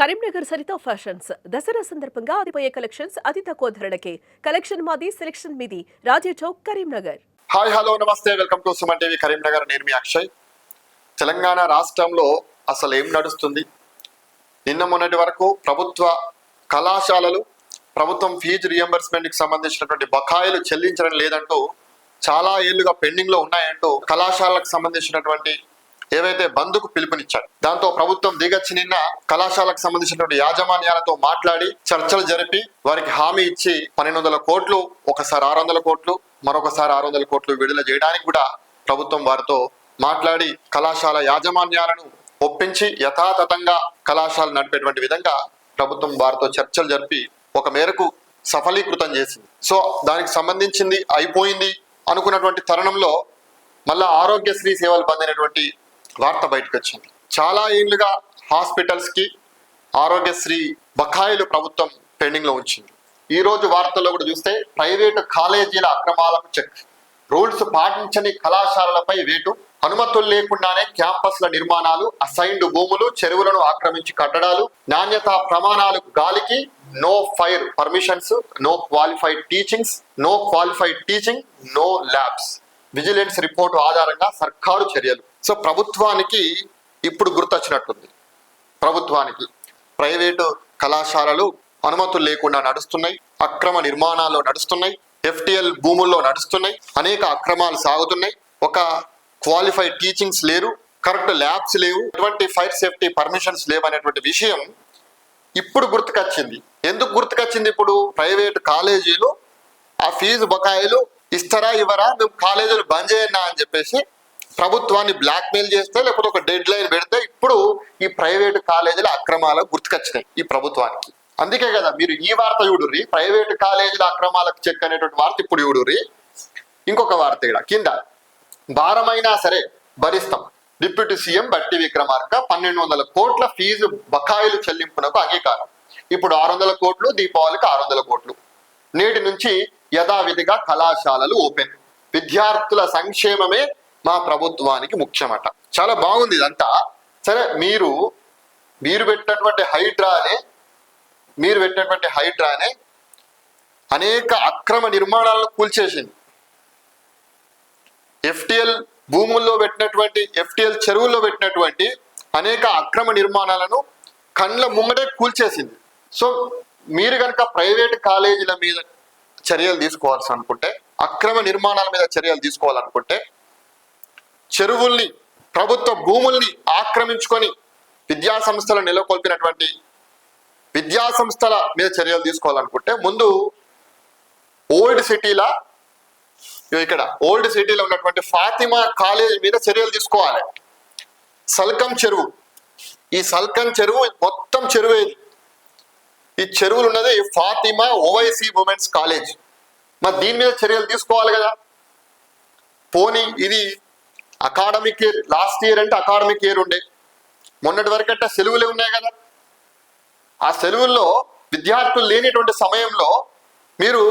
Karimnagar Saritha fashions. Dasara సందర్భంగా అదిపోయే collections అతి తక్కువ ధరలకే. కలెక్షన్ మాది సెలెక్షన్ మీది. Raje Chowk Karimnagar. Hi hello namaste. Welcome to Suman TV Karimnagar. నేను మీ అక్షయ్. తెలంగాణ రాష్ట్రంలో అసలు ఏం నడుస్తుంది? నిన్న మొన్నటి వరకు ప్రభుత్వ కళాశాలలు ప్రభుత్వం ఫీజు రియంబర్స్మెంట్కి సంబంధించినటువంటి బకాయిలు చెల్లించడం లేదంటూ చాలా ఏళ్ళుగా పెండింగ్లో ఉన్నాయంటూ కళాశాలకు సంబంధించినటువంటి ఏవైతే బంద్కు పిలుపునిచ్చాడు దాంతో ప్రభుత్వం దిగచ్చి నిన్న కళాశాలకు సంబంధించినటువంటి యాజమాన్యాలతో మాట్లాడి చర్చలు జరిపి వారికి హామీ ఇచ్చి పన్నెండు వందల కోట్లు ఒకసారి ఆరు వందల కోట్లు మరొకసారి ఆరు వందల కోట్లు విడుదల చేయడానికి కూడా ప్రభుత్వం వారితో మాట్లాడి కళాశాల యాజమాన్యాలను ఒప్పించి యథాతథంగా కళాశాల నడిపేటువంటి విధంగా ప్రభుత్వం వారితో చర్చలు జరిపి ఒక మేరకు సఫలీకృతం చేసింది. సో దానికి సంబంధించింది అయిపోయింది అనుకున్నటువంటి తరుణంలో మళ్ళా ఆరోగ్యశ్రీ సేవలు పొందినటువంటి వార్త బయటకు వచ్చింది చాలా ఏళ్ళుగా హాస్పిటల్స్కి ఆరోగ్యశ్రీ బకాయిలు ప్రభుత్వం పెండింగ్లో ఉంచింది. ఈ రోజు వార్తల్లో కూడా చూస్తే ప్రైవేటు కాలేజీల అక్రమాలకు చెక్. రూల్స్ పాటించని కళాశాలలపై వేటు. అనుమతులు లేకుండానే క్యాంపస్ల నిర్మాణాలు అసైన్డ్ భూములు చెరువులను ఆక్రమించి కట్టడాలు నాణ్యతా ప్రమాణాలు గాలికి no fire permissions no qualified teachings no qualified teaching no labs. Vigilance report ఆధారంగా సర్కారు చర్యలు. సో ప్రభుత్వానికి ఇప్పుడు గుర్తొచ్చినట్టుంది. ప్రభుత్వానికి ప్రైవేటు కళాశాలలు అనుమతులు లేకుండా నడుస్తున్నాయి అక్రమ నిర్మాణాలు నడుస్తున్నాయి ఎఫ్టిఎల్ భూముల్లో నడుస్తున్నాయి అనేక అక్రమాలు సాగుతున్నాయి. ఒక క్వాలిఫైడ్ టీచింగ్స్ లేరు కరెక్ట్ ల్యాబ్స్ లేవు ఎటువంటి ఫైర్ సేఫ్టీ పర్మిషన్స్ లేవు అనేటువంటి విషయం ఇప్పుడు గుర్తుకొచ్చింది. ఎందుకు గుర్తుకొచ్చింది ఇప్పుడు? ప్రైవేట్ కాలేజీలు ఆ ఫీజు బకాయిలు ఇస్తారా ఇవ్వరా? మేము కాలేజీలు బంద్ చేయన్నా అని చెప్పేసి ప్రభుత్వాన్ని బ్లాక్మెయిల్ చేస్తే లేకపోతే ఒక డెడ్ లైన్ పెడితే ఇప్పుడు ఈ ప్రైవేట్ కాలేజీల అక్రమాలకు గుర్తుకొచ్చినాయి ఈ ప్రభుత్వానికి. అందుకే కదా మీరు ఈ వార్త చూడుర్రి ప్రైవేట్ కాలేజీల అక్రమాలకు చెక్ అనేటువంటి వార్త ఇప్పుడు చూడుర్రి. ఇంకొక వార్త ఇక్కడ కింద. భారమైనా సరే భరిస్తాం. డిప్యూటీ సీఎం బట్టి విక్రమార్క పన్నెండు వందల కోట్ల ఫీజు బకాయిలు చెల్లింపునకు అంగీకారం. ఇప్పుడు ఆరు వందల కోట్లు దీపావళికి ఆరు వందల కోట్లు. నేటి నుంచి యథావిధిగా కళాశాలలు ఓపెన్. విద్యార్థుల సంక్షేమమే మా ప్రభుత్వానికి ముఖ్యమట. చాలా బాగుంది ఇదంతా. సరే మీరు మీరు పెట్టినటువంటి హైడ్రానే మీరు పెట్టినటువంటి హైడ్రానే అనేక అక్రమ నిర్మాణాలను కూల్చేసింది. ఎఫ్టిఎల్ భూముల్లో పెట్టినటువంటి ఎఫ్టిఎల్ చెరువుల్లో పెట్టినటువంటి అనేక అక్రమ నిర్మాణాలను కండ్ల ముంగటే కూల్చేసింది. సో మీరు కనుక ప్రైవేట్ కాలేజీల మీద చర్యలు తీసుకోవాల్సి అనుకుంటే అక్రమ నిర్మాణాల మీద చర్యలు తీసుకోవాలనుకుంటే చెరువుల్ని ప్రభుత్వ భూముల్ని ఆక్రమించుకొని విద్యా సంస్థలు నెలకొల్పినటువంటి విద్యా సంస్థల మీద చర్యలు తీసుకోవాలనుకుంటే ముందు ఓల్డ్ సిటీల ఇక్కడ ఓల్డ్ సిటీలో ఉన్నటువంటి ఫాతిమా కాలేజ్ మీద చర్యలు తీసుకోవాలి. సల్కం చెరువు. ఈ సల్కం చెరువు మొత్తం చెరువు ఈ చెరువులు ఉన్నది ఫాతిమా ఓవైసీ ఉమెన్స్ కాలేజ్. మరి దీని మీద చర్యలు తీసుకోవాలి కదా. పోనీ ఇది అకాడమిక్ ఇయర్ లాస్ట్ ఇయర్ అంటే అకాడమిక్ ఇయర్ ఉండే. మొన్నటి వరకు అంటే సెలవులే ఉన్నాయి కదా. ఆ సెలవుల్లో విద్యార్థులు లేనిటువంటి సమయంలో మీరు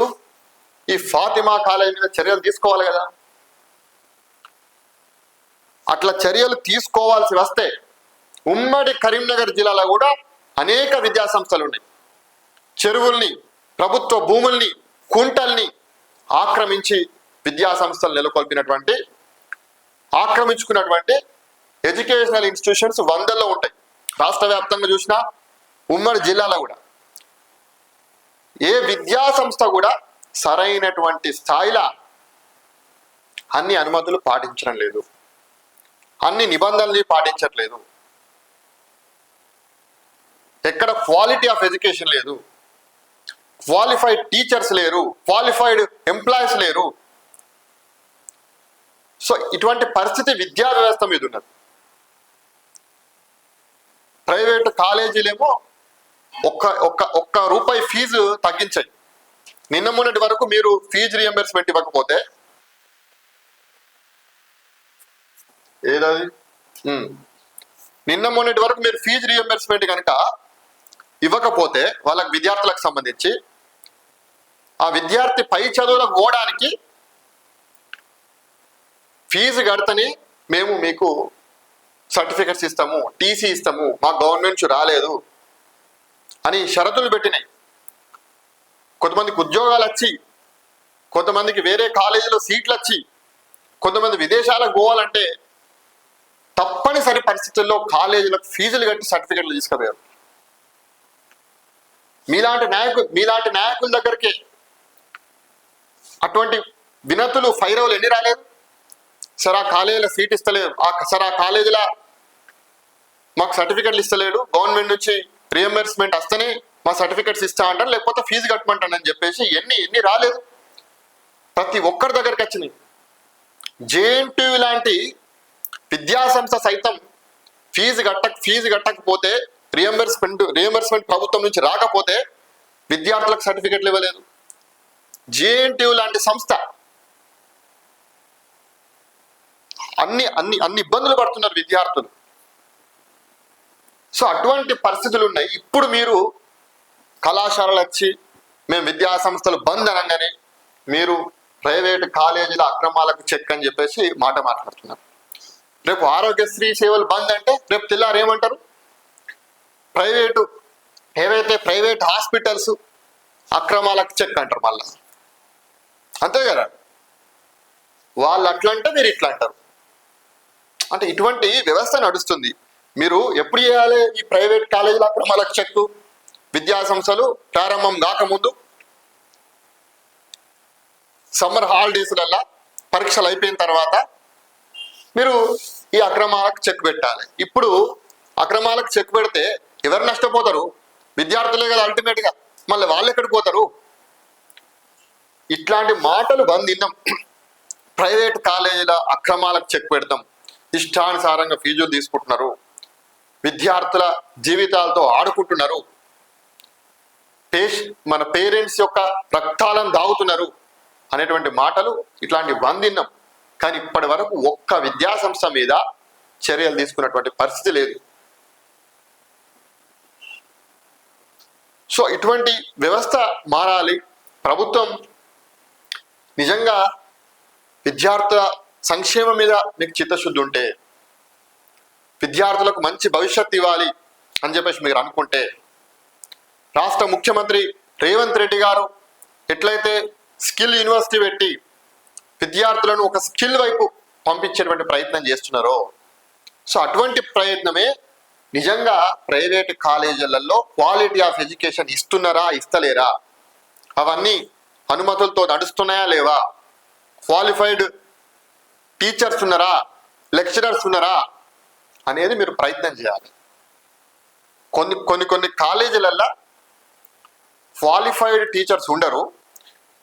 ఈ ఫాతిమా కాలేజ్ మీద చర్యలు తీసుకోవాలి కదా. అట్లా చర్యలు తీసుకోవాల్సి వస్తే ఉమ్మడి కరీంనగర్ జిల్లాలో కూడా అనేక విద్యా సంస్థలు ఉన్నాయి. చెరువుల్ని ప్రభుత్వ భూముల్ని కుంటల్ని ఆక్రమించి విద్యా సంస్థలు నెలకొల్పినటువంటి ఆక్రమించుకున్నటువంటి ఎడ్యుకేషనల్ ఇన్స్టిట్యూషన్స్ వందల్లో ఉంటాయి. రాష్ట్ర వ్యాప్తంగా చూసినా ఉమ్మడి జిల్లాలో కూడా. ఏ విద్యా సంస్థ కూడా సరైనటువంటి స్థాయిలో అన్ని అనుమతులు పాటించడం లేదు. అన్ని నిబంధనల్ని పాటించట్లేదు ఎక్కడ క్వాలిటీ ఆఫ్ ఎడ్యుకేషన్ లేదు. క్వాలిఫైడ్ టీచర్స్ లేరు క్వాలిఫైడ్ ఎంప్లాయీస్ లేరు. సో ఇటువంటి పరిస్థితి విద్యా వ్యవస్థ మీద ఉన్నది. ప్రైవేట్ కాలేజీలేమో ఒక్క ఒక్క ఒక్క రూపాయి ఫీజు తగ్గించాయి. నిన్న మొన్నటి వరకు మీరు ఫీజు రియంబర్స్మెంట్ ఇవ్వకపోతే ఏదది? నిన్న మొన్నటి వరకు మీరు ఫీజు రియంబర్స్మెంట్ కనుక ఇవ్వకపోతే వాళ్ళకి విద్యార్థులకు సంబంధించి ఆ విద్యార్థి పై చదువులకు పోవడానికి ఫీజు కడతని మేము మీకు సర్టిఫికెట్స్ ఇస్తాము టీసీ ఇస్తాము మా గవర్నమెంట్ నుంచి రాలేదు అని షరతులు పెట్టినాయి. కొంతమందికి ఉద్యోగాలు వచ్చి కొంతమందికి వేరే కాలేజీలో సీట్లు వచ్చి కొంతమంది విదేశాలకు పోవాలంటే తప్పనిసరి పరిస్థితుల్లో కాలేజీలకు ఫీజులు కట్టి సర్టిఫికెట్లు తీసుకుపోయారు. మీలాంటి నాయకులు మీలాంటి నాయకుల దగ్గరికి అటువంటి వినతులు ఫైరవులు ఎన్ని రాలేదు? సార్ ఆ కాలేజీలో సీట్ ఇస్తలేదు సరే సార్ ఆ కాలేజీలో మాకు సర్టిఫికెట్లు ఇస్తలేడు. గవర్నమెంట్ నుంచి రియంబర్స్మెంట్ వస్తేనే మా సర్టిఫికెట్స్ ఇస్తా అంటారు లేకపోతే ఫీజు కట్టమంటానని చెప్పేసి ఎన్ని ఎన్ని రాలేదు. ప్రతి ఒక్కరి దగ్గరికి వచ్చినాయి. జేఎన్టీ లాంటి విద్యా సంస్థ సైతం ఫీజు కట్టక ఫీజు కట్టకపోతే రియంబర్స్మెంట్ రియంబర్స్మెంట్ ప్రభుత్వం నుంచి రాకపోతే విద్యార్థులకు సర్టిఫికెట్లు ఇవ్వలేదు. జేఎన్టీయూ లాంటి సంస్థ. అన్ని అన్ని అన్ని ఇబ్బందులు పడుతున్నారు విద్యార్థులు. సో అటువంటి పరిస్థితులు ఉన్నాయి. ఇప్పుడు మీరు కళాశాలలు వచ్చి మేము విద్యా సంస్థలు బంద్ అనగానే మీరు ప్రైవేట్ కాలేజీల అక్రమాలకు చెక్ అని చెప్పేసి మాట మాట్లాడుతున్నారు. రేపు ఆరోగ్యశ్రీ సేవలు బంద్ అంటే రేపు తెల్లారు ఏమంటారు? ప్రైవేటు ఏవైతే ప్రైవేట్ హాస్పిటల్స్ అక్రమాలకు చెక్ అంటారు మళ్ళీ. అంతే కదా? వాళ్ళు అట్లా అంటే మీరు ఇట్లా అంటారు అంటే ఇటువంటి వ్యవస్థ నడుస్తుంది. మీరు ఎప్పుడు చేయాలి? ఈ ప్రైవేట్ కాలేజీల అక్రమాలకు చెక్కు విద్యా సంస్థలు ప్రారంభం కాకముందు. సమ్మర్ హాలిడేస్లల్లా పరీక్షలు అయిపోయిన తర్వాత మీరు ఈ అక్రమాలకు చెక్ పెట్టాలి. ఇప్పుడు అక్రమాలకు చెక్ పెడితే ఎవరు నష్టపోతారు? విద్యార్థులే కదా అల్టిమేట్గా మళ్ళీ వాళ్ళు ఎక్కడికి పోతారు? ఇట్లాంటి మాటలు బంధిన్నాం ప్రైవేట్ కాలేజీల అక్రమాలకు చెక్ పెడతాం. ఇష్టానుసారంగా ఫీజులు తీసుకుంటున్నారు. విద్యార్థుల జీవితాలతో ఆడుకుంటున్నారు. మన పేరెంట్స్ యొక్క రక్తాలను దాగుతున్నారు అనేటువంటి మాటలు ఇట్లాంటి బంధిన్నాం కానీ ఇప్పటి వరకు ఒక్క విద్యాసంస్థ మీద చర్యలు తీసుకున్నటువంటి పరిస్థితి లేదు. సో ఇటువంటి వ్యవస్థ మారాలి. ప్రభుత్వం నిజంగా విద్యార్థుల సంక్షేమం మీద మీకు చిత్తశుద్ధి ఉంటే విద్యార్థులకు మంచి భవిష్యత్తు ఇవ్వాలి అని చెప్పేసి మీరు అనుకుంటే రాష్ట్ర ముఖ్యమంత్రి రేవంత్ రెడ్డి గారు ఎట్లయితే స్కిల్ యూనివర్సిటీ పెట్టి విద్యార్థులను ఒక స్కిల్ వైపు పంపించేటువంటి ప్రయత్నం చేస్తున్నారో సో అటువంటి ప్రయత్నమే నిజంగా ప్రైవేట్ కాలేజీలలో క్వాలిటీ ఆఫ్ ఎడ్యుకేషన్ ఇస్తున్నారా ఇస్తలేరా? అవన్నీ అనుమతులతో నడుస్తున్నాయా లేవా? క్వాలిఫైడ్ టీచర్స్ ఉన్నారా? లెక్చరర్స్ ఉన్నారా? అనేది మీరు ప్రయత్నం చేయాలి. కొన్ని కొన్ని కొన్ని కాలేజీలల్లో క్వాలిఫైడ్ టీచర్స్ ఉండరు.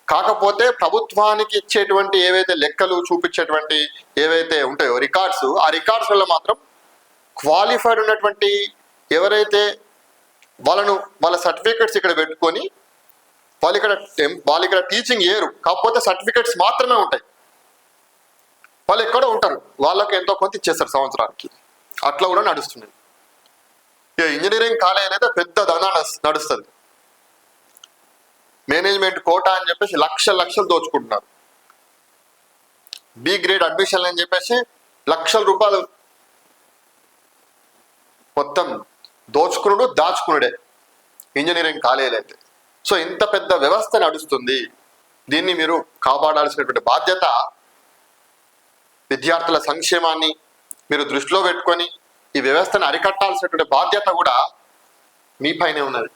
కాకపోతే ప్రభుత్వానికి ఇచ్చేటువంటి ఏవైతే లెక్కలు చూపించేటువంటి ఏవైతే ఉంటాయో రికార్డ్స్ ఆ రికార్డ్స్ వల్ల మాత్రం క్వాలిఫైడ్ ఉన్నటువంటి ఎవరైతే వాళ్ళను వాళ్ళ సర్టిఫికెట్స్ ఇక్కడ పెట్టుకొని వాళ్ళు ఇక్కడ టెం- వాళ్ళు ఇక్కడ టీచింగ్ ఏరు. కాకపోతే సర్టిఫికెట్స్ మాత్రమే ఉంటాయి. వాళ్ళు ఎక్కడో ఉంటారు. వాళ్ళకి ఎంతో కొంత ఇచ్చేస్తారు సంవత్సరానికి. అట్లా కూడా నడుస్తుంది. ఏ ఇంజనీరింగ్ కాలేజ్ అయితే పెద్ద ధనా నడుస్తుంది. మేనేజ్మెంట్ కోటా అని చెప్పేసి లక్ష లక్షలు దోచుకుంటున్నారు. బి గ్రేడ్ అడ్మిషన్ అని చెప్పేసి లక్షల రూపాయలు మొత్తం దోచుకునుడు దాచుకునుడే. ఇంజనీరింగ్ కాలేజీలు అయితే. సో ఇంత పెద్ద వ్యవస్థ నడుస్తుంది. దీన్ని మీరు కాపాడాల్సినటువంటి బాధ్యత విద్యార్థుల సంక్షేమాన్ని మీరు దృష్టిలో పెట్టుకొని ఈ వ్యవస్థను అరికట్టాల్సినటువంటి బాధ్యత కూడా మీ పైనే ఉన్నది.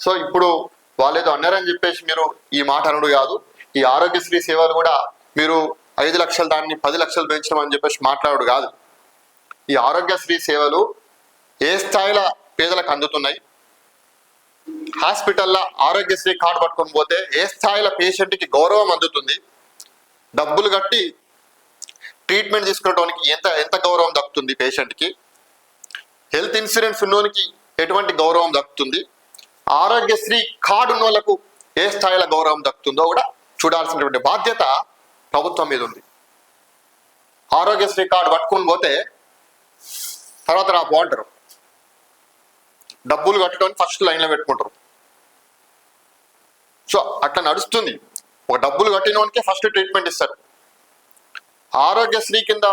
సో ఇప్పుడు వాళ్ళేదో అన్నారని చెప్పేసి మీరు ఈ మాట అనుడు కాదు. ఈ ఆరోగ్యశ్రీ సేవలు కూడా మీరు ఐదు లక్షలు దాన్ని పది లక్షలు పెంచడం అని చెప్పేసి మాట్లాడు కాదు. ఈ ఆరోగ్యశ్రీ సేవలు ఏ స్థాయిలో పేదలకు అందుతున్నాయి? హాస్పిటల్లో ఆరోగ్యశ్రీ కార్డు పట్టుకొని పోతే ఏ స్థాయిలో పేషెంట్కి గౌరవం అందుతుంది? డబ్బులు కట్టి ట్రీట్మెంట్ తీసుకోవడానికి ఎంత ఎంత గౌరవం దక్కుతుంది పేషెంట్కి? హెల్త్ ఇన్సూరెన్స్ ఉన్నోనికి ఎటువంటి గౌరవం దక్కుతుంది? ఆరోగ్యశ్రీ కార్డు ఉన్నోళ్ళకు ఏ స్థాయిలో గౌరవం దక్కుతుందో కూడా చూడాల్సినటువంటి బాధ్యత ప్రభుత్వం మీద ఉంది. ఆరోగ్యశ్రీ కార్డు పట్టుకొని పోతే తర్వాత రా బాగుంటారు డబ్బులు కట్టడానికి ఫస్ట్ లైన్లో పెట్టుకుంటారు. సో అట్లా నడుస్తుంది. ఒక డబ్బులు కట్టినవానికి ఫస్ట్ ట్రీట్మెంట్ ఇస్తారు. ఆరోగ్యశ్రీ కింద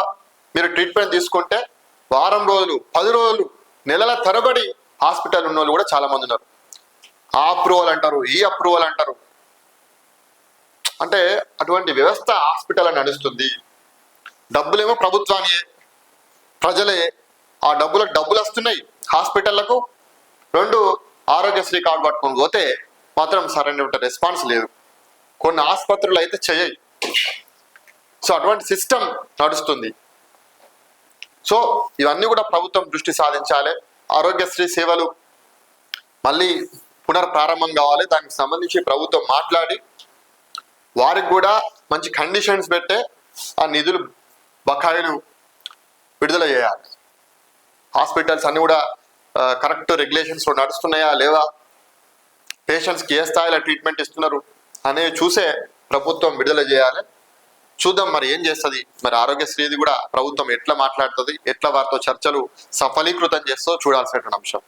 మీరు ట్రీట్మెంట్ తీసుకుంటే వారం రోజులు పది రోజులు నెలల తరబడి హాస్పిటల్ ఉన్న వాళ్ళు కూడా చాలా మంది ఉన్నారు. ఆ అప్రూవల్ అంటారు ఈ అప్రూవల్ అంటారు. అంటే అటువంటి వ్యవస్థ హాస్పిటల్ అని నడుస్తుంది. డబ్బులేమో ప్రభుత్వానియే ప్రజలే ఆ డబ్బులకు డబ్బులు వస్తున్నాయి హాస్పిటళ్ళకు రెండు ఆరోగ్యశ్రీ కార్డు పట్టుకొని పోతే మాత్రం సరైన రెస్పాన్స్ లేదు. కొన్ని ఆసుపత్రులు అయితే చేయయి సో అటువంటి సిస్టమ్ నడుస్తుంది. సో ఇవన్నీ కూడా ప్రభుత్వం దృష్టి సాధించాలి. ఆరోగ్యశ్రీ సేవలు మళ్ళీ పునర్ప్రారంభం కావాలి. దానికి సంబంధించి ప్రభుత్వం మాట్లాడి వారికి కూడా మంచి కండిషన్స్ పెట్టే ఆ నిధులు బకాయిలు విడుదల చేయాలి. హాస్పిటల్స్ అన్నీ కూడా కరెక్ట్ రెగ్యులేషన్స్ నడుస్తున్నాయా లేవా? పేషెంట్స్కి ఏ స్థాయిలో ట్రీట్మెంట్ ఇస్తున్నారు అనేవి చూసే ప్రభుత్వం విడుదల చేయాలి. చూద్దాం మరి ఏం చేస్తుంది. మరి ఆరోగ్యశ్రీది కూడా ప్రభుత్వం ఎట్లా మాట్లాడుతుంది ఎట్లా వారితో చర్చలు సఫలీకృతం చేస్తో చూడాల్సినటువంటి అంశం.